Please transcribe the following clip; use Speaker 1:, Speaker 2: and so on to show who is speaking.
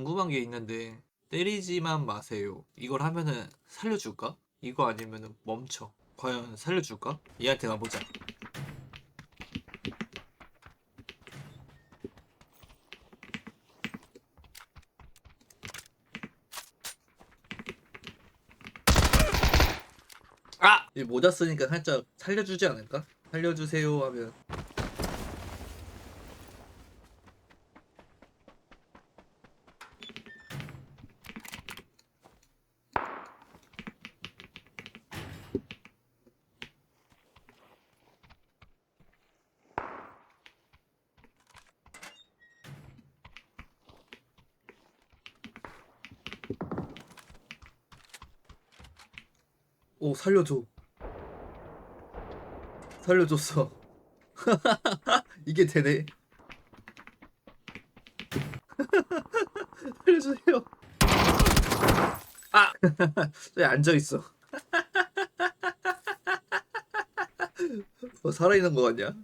Speaker 1: 궁금한 게 있는데 때리지만 마세요. 이걸 하면은 살려줄까? 이거 아니면은 멈춰. 과연 살려줄까? 얘한테 가보자. 아! 이 모자 쓰니까 살짝 살려주지 않을까? 살려주세요 하면 오 살려줘. 살려줬어. 이게 되네. 살려주세요. 아! 저기 앉아있어. 뭐 살아있는 거 같냐